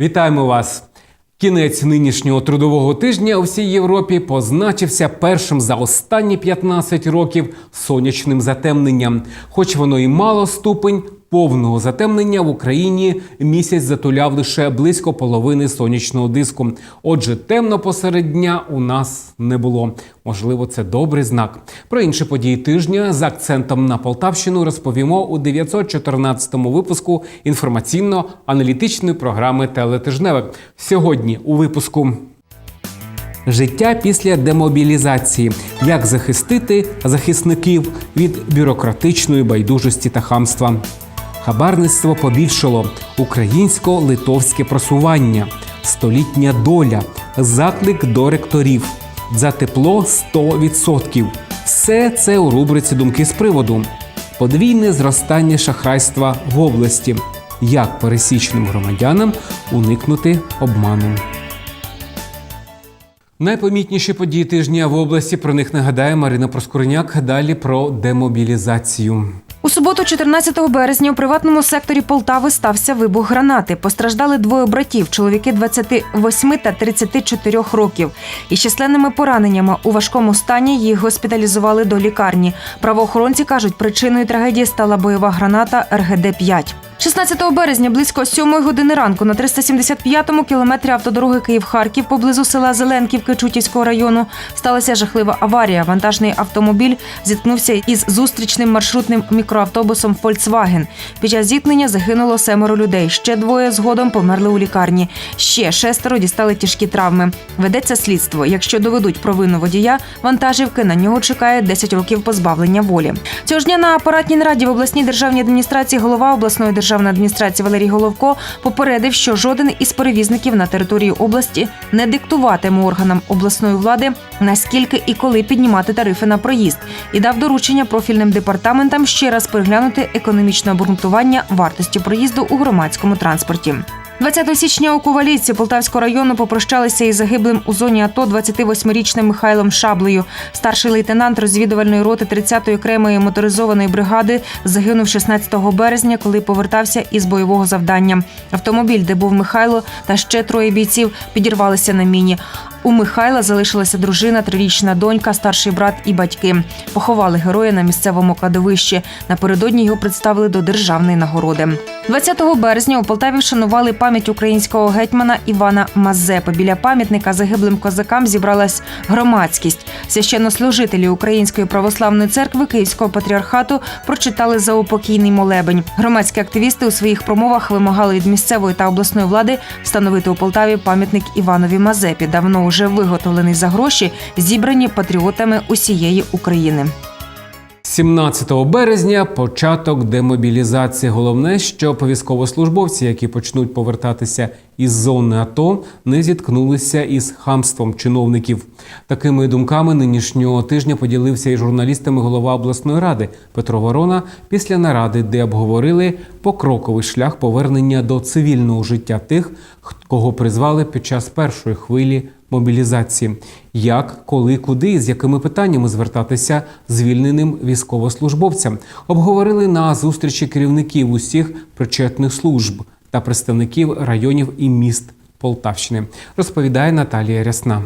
Вітаємо вас! Кінець нинішнього трудового тижня у всій Європі позначився першим за останні 15 років сонячним затемненням. Хоч воно і мало ступень повного затемнення в Україні місяць затуляв лише близько половини сонячного диску. Отже, темно посеред дня у нас не було. Можливо, це добрий знак. Про інші події тижня з акцентом на Полтавщину розповімо у 914-му випуску інформаційно-аналітичної програми Телетижневик. Сьогодні у випуску. Життя після демобілізації. Як захистити захисників від бюрократичної байдужості та хамства. Хабарництво побільшало. Українсько-литовське просування. Столітня доля. Заклик до ректорів. За тепло 100%. Все це у рубриці Думки з приводу. Подвійне зростання шахрайства в області. Як пересічним громадянам уникнути обману. Найпомітніші події тижня в області про них нагадає Марина Проскуреняк. Далі про демобілізацію. У суботу, 14 березня, у приватному секторі Полтави стався вибух гранати. Постраждали двоє братів, чоловіки 28 та 34 років. Із численними пораненнями у важкому стані їх госпіталізували до лікарні. Правоохоронці кажуть, причиною трагедії стала бойова граната РГД-5. 16 березня близько 7 години ранку на 375-му кілометрі автодороги Київ-Харків поблизу села Зеленківки Чутівського району сталася жахлива аварія. Вантажний автомобіль зіткнувся із зустрічним маршрутним мікроавтобусом Volkswagen. Під час зіткнення загинуло семеро людей. Ще двоє згодом померли у лікарні. Ще шестеро дістали тяжкі травми. Ведеться слідство. Якщо доведуть провину водія вантажівки, на нього чекає 10 років позбавлення волі. Цього ж дня на апаратній нараді в обласній державній адміністрації голова обласної державної адміністрації Валерій Головко попередив, що жоден із перевізників на території області не диктуватиме органам обласної влади наскільки і коли піднімати тарифи на проїзд, і дав доручення профільним департаментам ще раз переглянути економічне обґрунтування вартості проїзду у громадському транспорті. 20 січня у Ковалівці Полтавського району попрощалися із загиблим у зоні АТО 28-річним Михайлом Шаблею. Старший лейтенант розвідувальної роти 30-ї окремої моторизованої бригади загинув 16 березня, коли повертався із бойового завдання. Автомобіль, де був Михайло та ще троє бійців, підірвалися на міні. У Михайла залишилася дружина, трирічна донька, старший брат і батьки. Поховали героя на місцевому кладовищі. Напередодні його представили до державної нагороди. 20 березня у Полтаві вшанували пам'ять українського гетьмана Івана Мазепи. Біля пам'ятника загиблим козакам зібралась громадськість. Священнослужителі Української православної церкви Київського патріархату прочитали заупокійний молебень. Громадські активісти у своїх промовах вимагали від місцевої та обласної влади встановити у Полтаві пам'ятник Іванові Мазепі, давно вже виготовлений за гроші, зібрані патріотами усієї України. 17 березня початок демобілізації. Головне, щоб військовослужбовці, які почнуть повертатися із зони АТО, не зіткнулися із хамством чиновників. Такими думками нинішнього тижня поділився із журналістами голова обласної ради Петро Ворона після наради, де обговорили покроковий шлях повернення до цивільного життя тих, кого призвали під час першої хвилі мобілізації. Як, коли, куди з якими питаннями звертатися звільненим військовослужбовцям, обговорили на зустрічі керівників усіх причетних служб та представників районів і міст Полтавщини. Розповідає Наталія Рясна.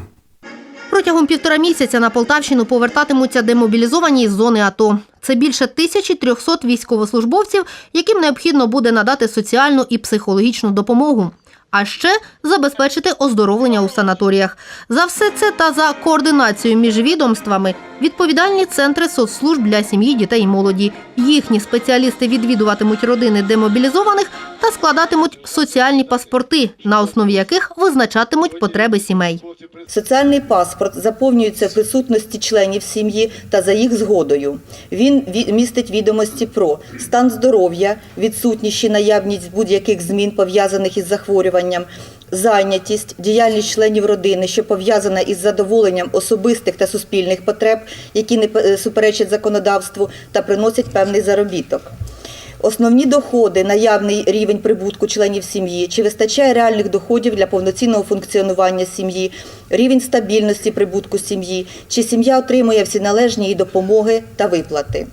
Протягом півтора місяця на Полтавщину повертатимуться демобілізовані із зони АТО. Це більше 1300 військовослужбовців, яким необхідно буде надати соціальну і психологічну допомогу. А ще забезпечити оздоровлення у санаторіях. За все це та за координацію між відомствами відповідальні центри соцслужб для сім'ї, дітей і молоді. Їхні спеціалісти відвідуватимуть родини демобілізованих та складатимуть соціальні паспорти, на основі яких визначатимуть потреби сімей. Соціальний паспорт заповнюється в присутності членів сім'ї та за їх згодою. Він ві- містить відомості про стан здоров'я, відсутність чи наявність будь-яких змін пов'язаних із захворюванням, зайнятість, діяльність членів родини, що пов'язана із задоволенням особистих та суспільних потреб, які не е, суперечать законодавству та приносять певний заробіток. Основні доходи, наявний рівень прибутку членів сім'ї, чи вистачає реальних доходів для повноцінного функціонування сім'ї, рівень стабільності прибутку сім'ї, чи сім'я отримує всі належні їй допомоги та виплати.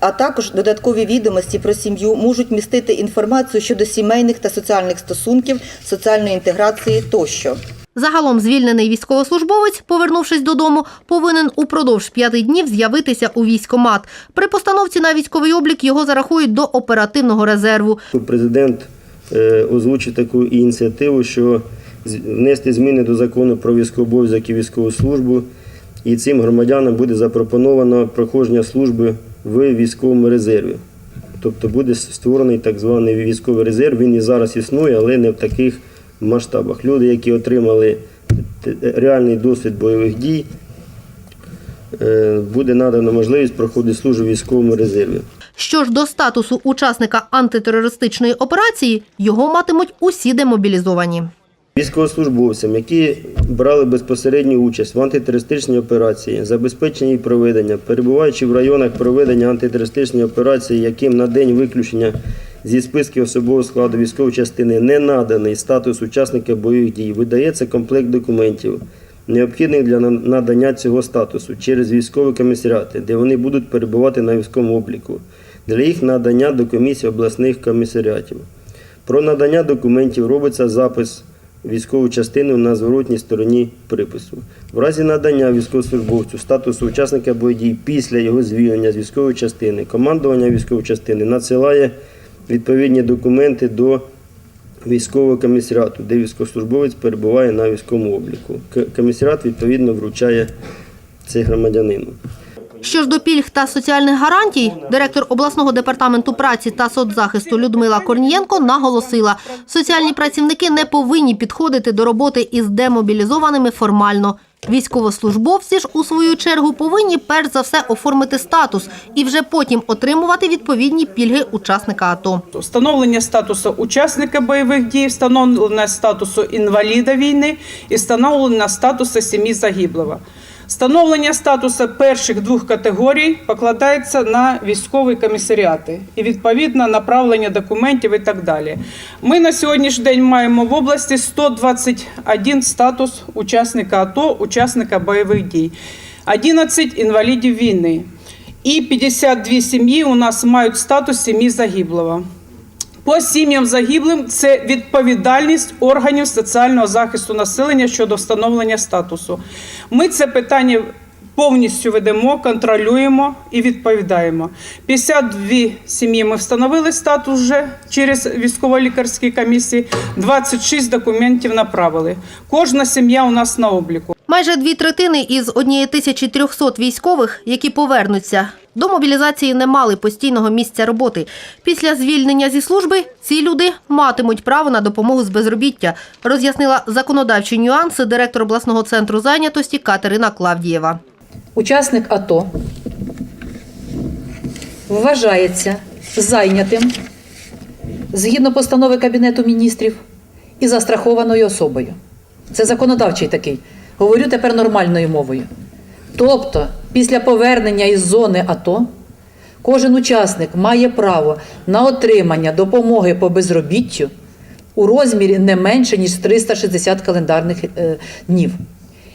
А також додаткові відомості про сім'ю можуть містити інформацію щодо сімейних та соціальних стосунків, соціальної інтеграції тощо. Загалом звільнений військовослужбовець, повернувшись додому, повинен упродовж п'яти днів з'явитися у військкомат. При постановці на військовий облік його зарахують до оперативного резерву. Президент е, озвучив таку ініціативу, що внести зміни до закону про військовий обов'язок і військову службу, і цим громадянам буде запропоновано проходження служби в військовому резерві. Тобто буде створений так званий військовий резерв. Він і зараз існує, але не в таких масштабах. Люди, які отримали реальний досвід бойових дій, е, буде надано можливість проходити службу військовому резерві. Що ж до статусу учасника антитерористичної операції, його матимуть усі демобілізовані. Військовослужбовцям, які брали безпосередню участь в антитерористичній операції, забезпечення її проведення, перебуваючи в районах проведення антитерористичної операції, яким на день виключення зі списків особового складу військової частини не наданий статус учасника бойових дій, видається комплект документів, необхідних для надання цього статусу через військові комісаріати, де вони будуть перебувати на військовому обліку, для їх надання до комісії обласних комісаріатів. Про надання документів робиться запис військову частину на зворотній стороні припису. В разі надання військовослужбовцю статусу учасника бойових дій після його звільнення з військової частини, командування військової частини надсилає відповідні документи до військового комісаріату, де військовослужбовець перебуває на військовому обліку. Комісаріат відповідно вручає цей громадянину. Що ж до пільг та соціальних гарантій, директор обласного департаменту праці та соцзахисту Людмила Корнієнко наголосила, соціальні працівники не повинні підходити до роботи із демобілізованими формально. Військовослужбовці ж у свою чергу повинні перш за все оформити статус і вже потім отримувати відповідні пільги учасника АТО. Встановлення статусу учасника бойових дій, встановлення статусу інваліда війни і встановлення статусу сім'ї загиблого. Встановлення статусу перших двох категорій покладається на військові комісаріати і відповідно направлення документів і так далі. Ми на сьогоднішній день маємо в області 121 статус учасника АТО, учасника бойових дій, 11 інвалідів війни. І 52 сім'ї у нас мають статус сім'ї загиблого. По сім'ям загиблим це відповідальність органів соціального захисту населення щодо встановлення статусу. Ми це питання повністю ведемо, контролюємо і відповідаємо. 52 сім'ї ми встановили статус вже через військово-лікарські комісії, 26 документів направили. Кожна сім'я у нас на обліку. Майже дві третини із 1300 військових, які повернуться до мобілізації, не мали постійного місця роботи. Після звільнення зі служби ці люди матимуть право на допомогу з безробіття, роз'яснила законодавчі нюанси директор обласного центру зайнятості Катерина Клавдієва. Учасник АТО вважається зайнятим згідно постанови Кабінету міністрів і застрахованою особою. Це законодавчий такий. Говорю тепер нормальною мовою. Тобто, після повернення із зони АТО кожен учасник має право на отримання допомоги по безробіттю у розмірі не менше, ніж 360 календарних е, днів.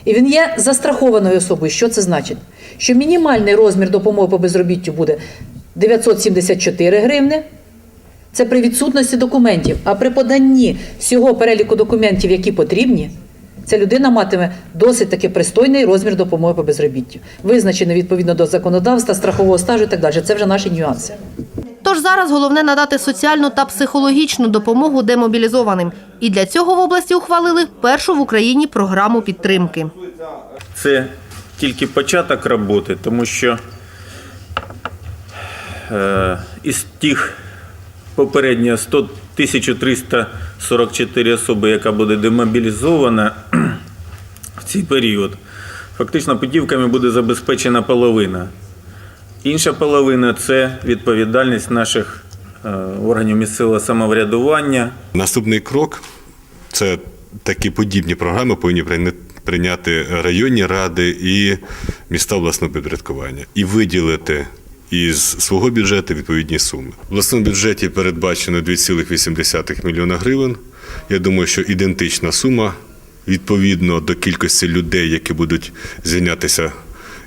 І він є застрахованою особою. Що це значить? Що мінімальний розмір допомоги по безробіттю буде 974 гривни. Це при відсутності документів. А при поданні всього переліку документів, які потрібні, ця людина матиме досить таки пристойний розмір допомоги по безробіттю, визначений відповідно до законодавства, страхового стажу і так далі. Це вже наші нюанси. Тож зараз головне надати соціальну та психологічну допомогу демобілізованим. І для цього в області ухвалили першу в Україні програму підтримки. Це тільки початок роботи, тому що е, із тих попередньо 100 1344 особи, яка буде демобілізована в цей період, фактично путівками буде забезпечена половина. Інша половина це відповідальність наших е, органів місцевого самоврядування. Наступний крок це такі подібні програми повинні прийня- прийняти районні ради і міста обласного підпорядкування і виділити із свого бюджету відповідні суми. В обласному бюджеті передбачено 2,8 мільйона гривень. Я думаю, що ідентична сума відповідно до кількості людей, які будуть звільнятися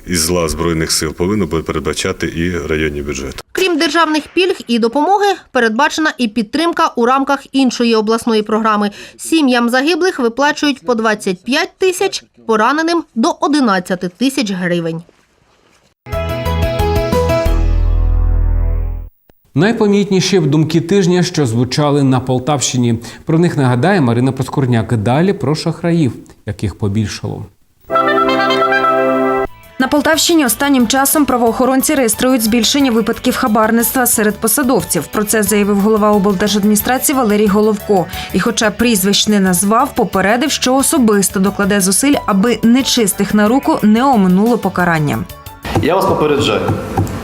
із лав Збройних сил, повинно буде передбачати і районні бюджети. Крім державних пільг і допомоги, передбачена і підтримка у рамках іншої обласної програми. Сім'ям загиблих виплачують по 25 тисяч, пораненим до 11 тисяч гривень. Найпомітніші думки тижня, що звучали на Полтавщині. Про них нагадає Марина Проскурняк. Далі про шахраїв, яких побільшало. На Полтавщині останнім часом правоохоронці реєструють збільшення випадків хабарництва серед посадовців. Про це заявив голова облдержадміністрації Валерій Головко. І, хоча прізвищ не назвав, попередив, що особисто докладе зусиль, аби нечистих на руку не оминуло покарання. Я вас попереджаю,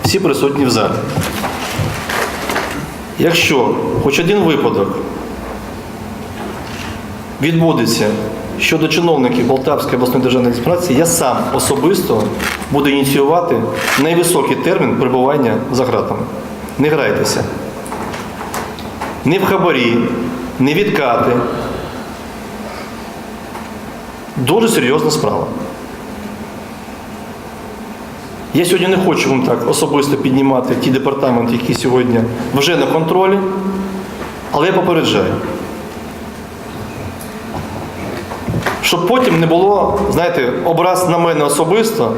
всі присутні в залі. Якщо хоч один випадок відбудеться щодо чиновників Полтавської обласної державної адміністрації, я сам особисто буду ініціювати найвисокий термін перебування за ґратами. Не грайтеся. Не в хабарі, не відкати. Дуже серйозна справа. Я сьогодні не хочу вам так особисто піднімати ті департаменти, які сьогодні вже на контролі, але я попереджаю. Щоб потім не було, знаєте, образ на мене особисто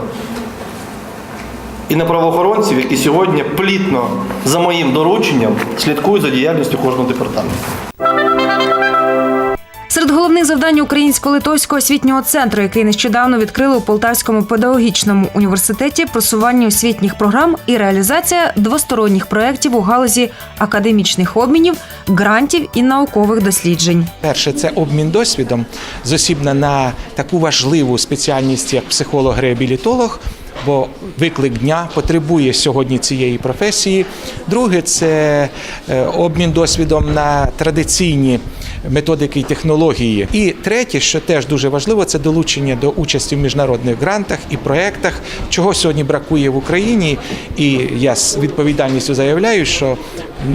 і на правоохоронців, які сьогодні плітно за моїм дорученням слідкують за діяльністю кожного департаменту. Серед головних завдань Українсько-литовського освітнього центру, який нещодавно відкрили у Полтавському педагогічному університеті, просування освітніх програм і реалізація двосторонніх проєктів у галузі академічних обмінів, грантів і наукових досліджень. Перше, це обмін досвідом зосібна на таку важливу спеціальність, як психолог-реабілітолог. Бо виклик дня потребує сьогодні цієї професії. Друге це е, обмін досвідом на традиційні методики і технології. І третє, що теж дуже важливо, це долучення до участі в міжнародних грантах і проєктах, чого сьогодні бракує в Україні. І я з відповідальністю заявляю, що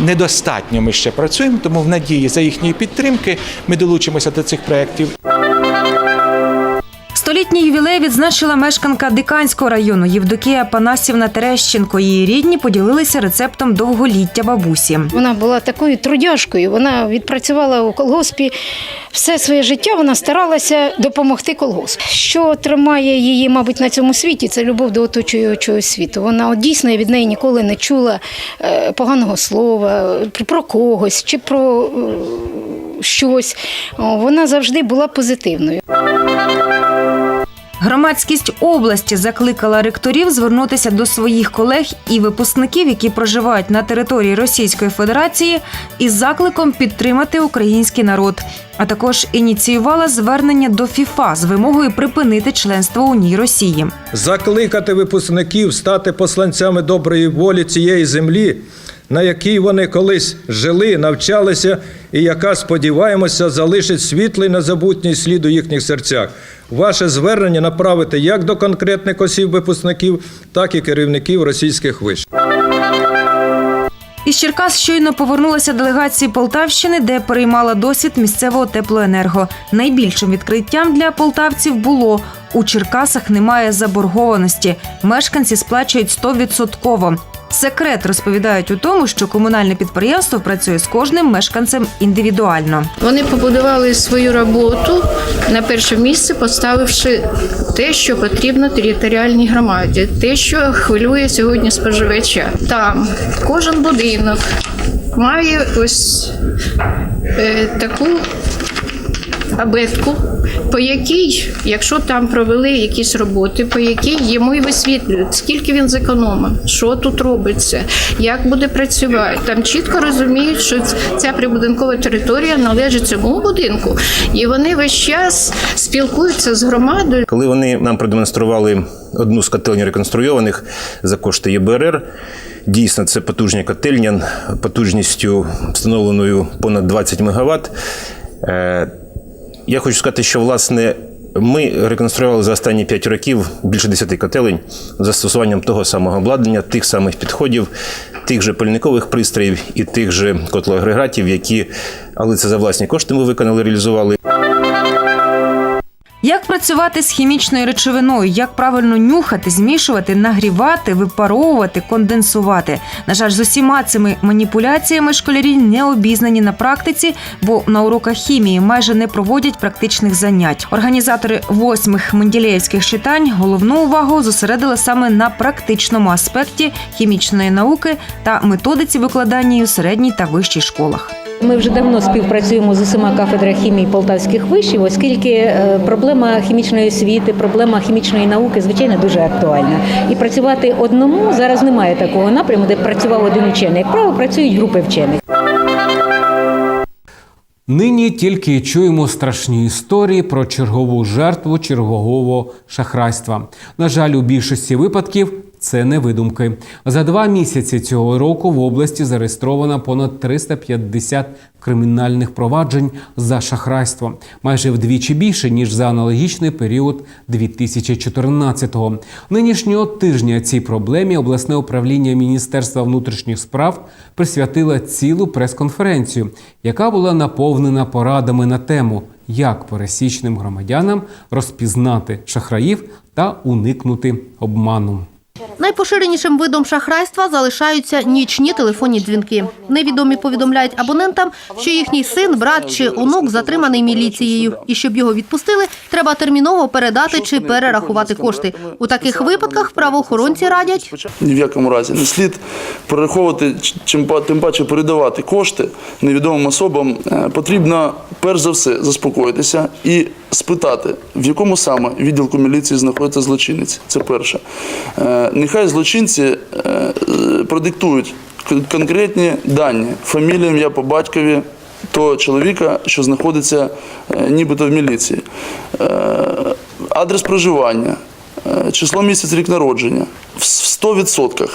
недостатньо ми ще працюємо, тому в надії за їхньої підтримки ми долучимося до цих проєктів. Столітній ювілей відзначила мешканка Диканського району Євдокія Панасівна Терещенко. Її рідні поділилися рецептом довголіття бабусі. Вона була такою трудяшкою. Вона відпрацювала у колгоспі все своє життя. Вона старалася допомогти колгоспу. Що тримає її, мабуть, на цьому світі, це любов до оточуючого світу. Вона от, дійсно від неї ніколи не чула е, поганого слова про- про когось чи про е, щось. Вона завжди була позитивною. Громадськість області закликала ректорів звернутися до своїх колег і випускників, які проживають на території Російської Федерації, із закликом підтримати український народ. А також ініціювала звернення до ФІФА з вимогою припинити членство у ній Росії. закликати випускників стати посланцями доброї волі цієї землі, на якій вони колись жили, навчалися, і яка, сподіваємося, залишить світлий незабутній слід у їхніх серцях. Ваше звернення направити як до конкретних осіб випускників, так і керівників російських вишів. Із Черкас щойно повернулася делегація Полтавщини, де переймала досвід місцевого теплоенерго. Найбільшим відкриттям для полтавців було у Черкасах немає заборгованості. Мешканці сплачують 100%. Секрет розповідають у тому, що комунальне підприємство працює з кожним мешканцем індивідуально. Вони побудували свою роботу на перше місце, поставивши те, що потрібно територіальній громаді, те, що хвилює сьогодні споживача. Там кожен будинок має ось е, таку абетку, по якій, якщо там провели якісь роботи, по якій йому і висвітлюють, скільки він зекономив, що тут робиться, як буде працювати. Там чітко розуміють, що ця прибудинкова територія належить цьому будинку, і вони весь час спілкуються з громадою. Коли вони нам продемонстрували одну з котельень реконструйованих за кошти ЄБРР, дійсно це потужня котельня потужністю встановленою понад 20 МВт. Я хочу сказати, що власне ми реконструювали за останні 5 років більше 10 котелень з застосуванням того самого обладнання, тих самих підходів, тих же пальникових пристроїв і тих же котлоагрегатів, які, але це за власні кошти ми виконали, реалізували. Як працювати з хімічною речовиною, як правильно нюхати, змішувати, нагрівати, випаровувати, конденсувати. На жаль, з усіма цими маніпуляціями школярі не обізнані на практиці, бо на уроках хімії майже не проводять практичних занять. Організатори восьмих менділеївських читань головну увагу зосередили саме на практичному аспекті хімічної науки та методиці викладання у середній та вищій школах. Ми вже давно співпрацюємо з усіма кафедрами хімії полтавських вишів, оскільки е, проблема хімічної освіти, проблема хімічної науки, звичайно, дуже актуальна. І працювати одному зараз немає такого напряму, де працював один учений. Як правило, працюють групи вчених. Нині тільки чуємо страшні історії про чергову жертву чергового шахрайства. На жаль, у більшості випадків це не видумки. За два місяці цього року в області зареєстровано понад 350 кримінальних проваджень за шахрайство, майже вдвічі більше ніж за аналогічний період 2014-го. Нинішнього тижня цій проблемі обласне управління Міністерства внутрішніх справ присвятило цілу прес-конференцію, яка була наповнена порадами на тему, як пересічним громадянам розпізнати шахраїв та уникнути обману. Найпоширенішим видом шахрайства залишаються нічні телефонні дзвінки. Невідомі повідомляють абонентам, що їхній син, брат чи онук затриманий міліцією, і щоб його відпустили, треба терміново передати чи перерахувати кошти. У таких випадках правоохоронці радять Ні в якому разі не слід перераховувати, чим тим паче передавати кошти невідомим особам. Е, Потрібно перш за все заспокоїтися і спитати, в якому саме відділку міліції знаходиться злочинець. Це перше. Нехай злочинці е, продиктують конкретні дані, фамілія, ім'я по батькові того чоловіка, що знаходиться е, нібито в міліції, Е, адрес проживання, число місяць рік народження. В 100%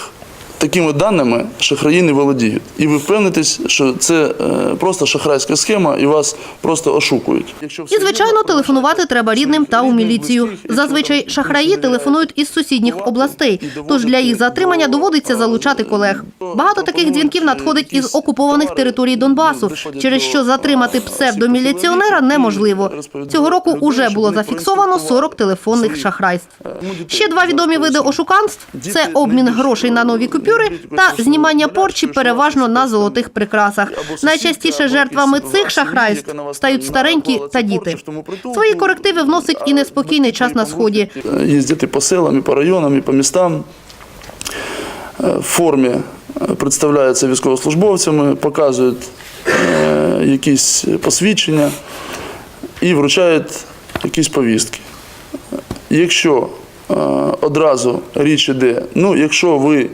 такими даними шахраї не володіють. І ви впевнитесь, що це е, просто шахрайська схема і вас просто ошукують. і, звичайно, телефонувати треба рідним та у міліцію. Зазвичай шахраї телефонують із сусідніх областей, тож для їх затримання доводиться залучати колег. Багато таких дзвінків надходить із окупованих територій Донбасу, через що затримати псевдоміліціонера неможливо. Цього року уже було зафіксовано 40 телефонних шахрайств. Ще два відомі види ошуканств – це обмін грошей на нові купюри та знімання порчі переважно на золотих прикрасах. Найчастіше жертвами цих шахрайств стають старенькі та діти. Свої корективи вносить і неспокійний час на сході. Е, Їздити по селам, і по районам, і по містам. Е, В формі е, представляються військовослужбовцями, показують якісь посвідчення і вручають якісь повістки. Якщо одразу річ іде, ну, якщо ви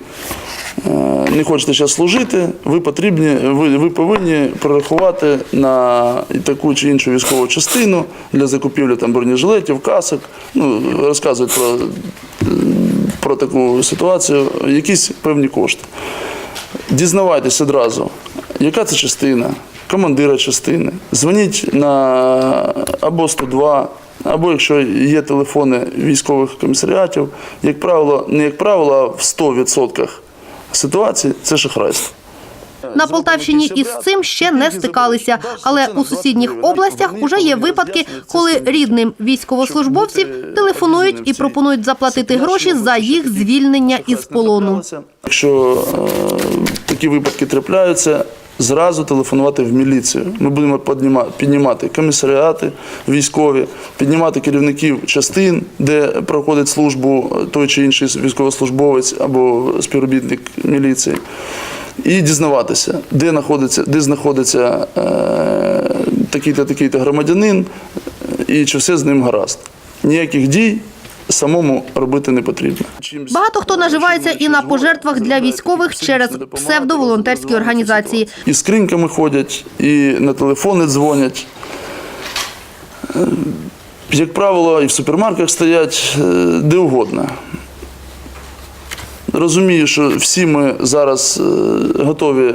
е, не хочете зараз служити, ви потрібні, ви, ви повинні прорахувати на таку чи іншу військову частину для закупівлі там бронежилетів, касок. Ну, розказують про, про таку ситуацію, якісь певні кошти. Дізнавайтесь одразу, яка це частина, командира частини. Дзвоніть на або 102, або якщо є телефони військових комісаріатів, як правило, не як правило, а в 100% ситуацій це шахрайство. На Полтавщині із цим ще не стикалися, але у сусідніх областях уже є випадки, коли рідним військовослужбовців телефонують і пропонують заплатити гроші за їх звільнення із полону. Якщо е, такі випадки трапляються, зразу телефонувати в міліцію. Ми будемо піднімати комісаріати військові, піднімати керівників частин, де проходить службу той чи інший військовослужбовець або співробітник міліції. І дізнаватися, де знаходиться, де знаходиться е, такий-то такий-то громадянин, і чи все з ним гаразд. Ніяких дій самому робити не потрібно. Багато хто наживається і на пожертвах для військових через псевдоволонтерські організації. І скриньками ходять, і на телефони дзвонять. Е, Як правило, і в супермаркетах стоять е, де угодно. Розумію, що всі ми зараз е, готові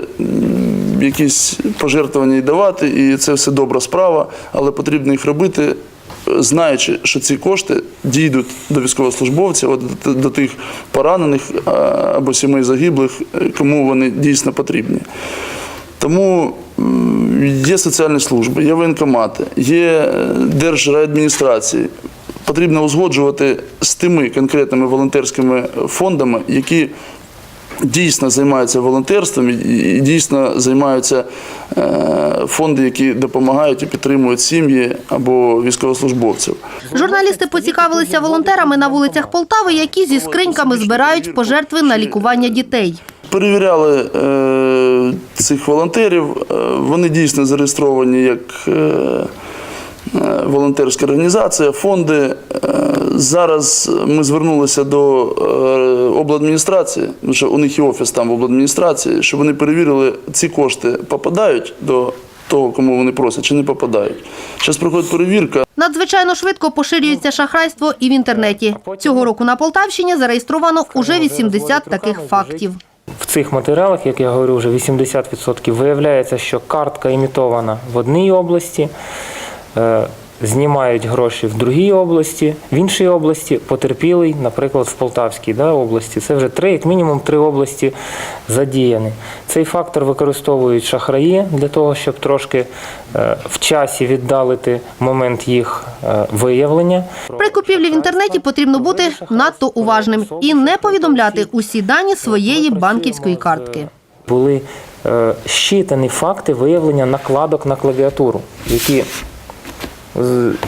якісь пожертвування і давати, і це все добра справа, але потрібно їх робити, знаючи, що ці кошти дійдуть до військовослужбовців, до, тих поранених або сімей загиблих, е, кому вони дійсно потрібні. Тому є соціальні служби, є воєнкомати, є е, держадміністрації. Потрібно узгоджувати з тими конкретними волонтерськими фондами, які дійсно займаються волонтерством і- дійсно займаються е, фонди, які допомагають і підтримують сім'ї або військовослужбовців. Журналісти поцікавилися волонтерами на вулицях Полтави, які зі скриньками збирають пожертви на лікування дітей. Перевіряли е, цих волонтерів. Е, вони дійсно зареєстровані як е, волонтерська організація, фонди. Е, зараз ми звернулися до е, обладміністрації, тому що у них є офіс там в обладміністрації, щоб вони перевірили, ці кошти попадають до того, кому вони просять, чи не попадають. Зараз проходить перевірка. Надзвичайно швидко поширюється шахрайство і в інтернеті. Цього року на Полтавщині зареєстровано уже 80 таких фактів. В цих матеріалах, як я говорю, вже 80% виявляється, що картка імітована в одній області, е, знімають гроші в другій області, в іншій області потерпілий, наприклад, в Полтавській да, області. Це вже три, як мінімум три області задіяні. Цей фактор використовують шахраї для того, щоб трошки е, в часі віддалити момент їх е, виявлення. При купівлі в інтернеті потрібно бути надто уважним і не повідомляти усі дані своєї банківської картки. були е, щитані факти виявлення накладок на клавіатуру, які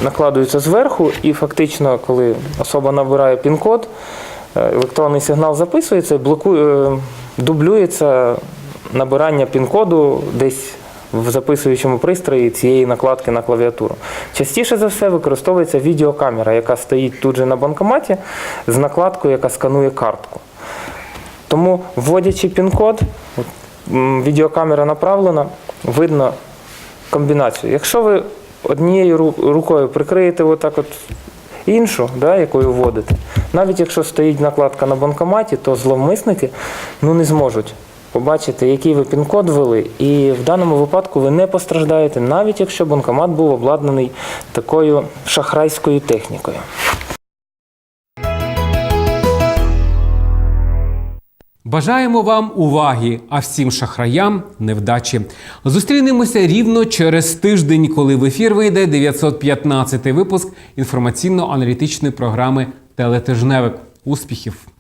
накладуються зверху, і фактично, коли особа набирає пін-код, е, електронний сигнал записується і е, дублюється набирання пін-коду десь в записуючому пристрої цієї накладки на клавіатуру. Частіше за все використовується відеокамера, яка стоїть тут же на банкоматі з накладкою, яка сканує картку. Тому, вводячи пін-код, відеокамера направлена, видно комбінацію. Якщо ви однією ру- рукою прикриєте отак от іншу, да, якою вводите, навіть якщо стоїть накладка на банкоматі, то зловмисники ну, не зможуть побачити, який ви пін-код ввели, і в даному випадку ви не постраждаєте, навіть якщо банкомат був обладнаний такою шахрайською технікою. Бажаємо вам уваги, а всім шахраям невдачі. Зустрінемося рівно через тиждень, коли в ефір вийде 915 випуск інформаційно-аналітичної програми Телетижневик. Успіхів!